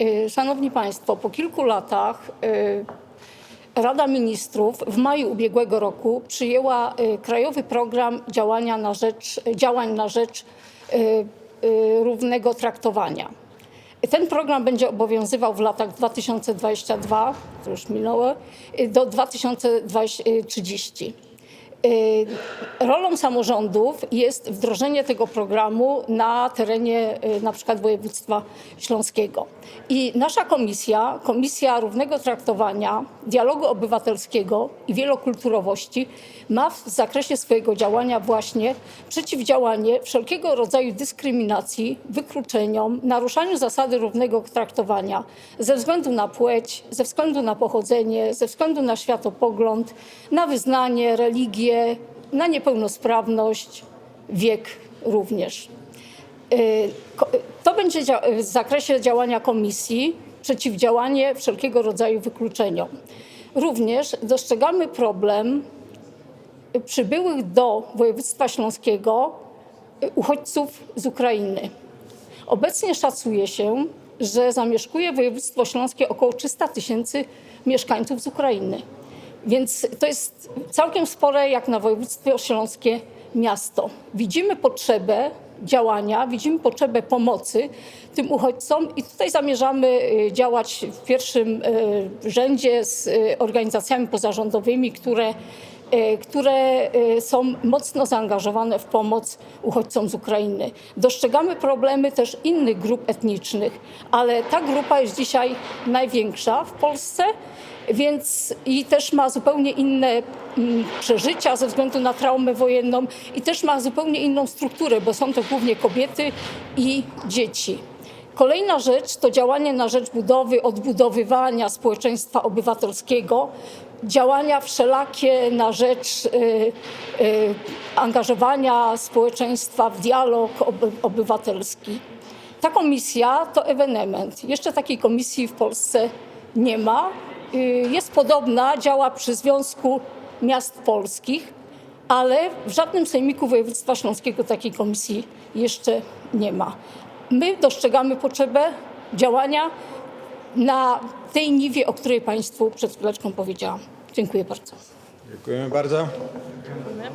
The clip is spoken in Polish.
Y, Szanowni Państwo, po kilku latach y, Rada Ministrów w maju ubiegłego roku przyjęła y, Krajowy Program Działania na rzecz, Działań na rzecz równego traktowania. Ten program będzie obowiązywał w latach 2022, to już minęło, do 2030. Y, Rolą samorządów jest wdrożenie tego programu na terenie y, na przykład województwa śląskiego. I nasza komisja, Komisja Równego Traktowania, Dialogu Obywatelskiego i Wielokulturowości ma w zakresie swojego działania właśnie przeciwdziałanie wszelkiego rodzaju dyskryminacji, wykluczeniom, naruszaniu zasady równego traktowania ze względu na płeć, ze względu na pochodzenie, ze względu na światopogląd, na wyznanie, religię, na niepełnosprawność, wiek również. Y, To będzie w zakresie działania komisji przeciwdziałanie wszelkiego rodzaju wykluczeniom. Również dostrzegamy problem przybyłych do województwa śląskiego y, uchodźców z Ukrainy. Obecnie szacuje się, że zamieszkuje województwo śląskie około 300 tysięcy mieszkańców z Ukrainy. Więc to jest całkiem spore, jak na województwo śląskie, miasto. Widzimy potrzebę działania, widzimy potrzebę pomocy tym uchodźcom i tutaj zamierzamy y, działać w pierwszym y, rzędzie z y, organizacjami pozarządowymi, które które e, są mocno zaangażowane w pomoc uchodźcom z Ukrainy. Dostrzegamy problemy też innych grup etnicznych, ale ta grupa jest dzisiaj największa w Polsce, więc i też ma zupełnie inne mm, przeżycia ze względu na traumę wojenną i też ma zupełnie inną strukturę, bo są to głównie kobiety i dzieci. Kolejna rzecz to działanie na rzecz budowy, odbudowywania społeczeństwa obywatelskiego, działania wszelakie na rzecz y, y, angażowania społeczeństwa w dialog oby, obywatelski. Ta komisja to ewenement. Jeszcze takiej komisji w Polsce nie ma. Y, Jest podobna, działa przy Związku Miast Polskich, ale w żadnym sejmiku województwa śląskiego takiej komisji jeszcze nie ma. My dostrzegamy potrzebę działania na tej niwie, o której Państwu przed chwileczką powiedziałam. Dziękuję bardzo. Dziękujemy bardzo. Dziękujemy.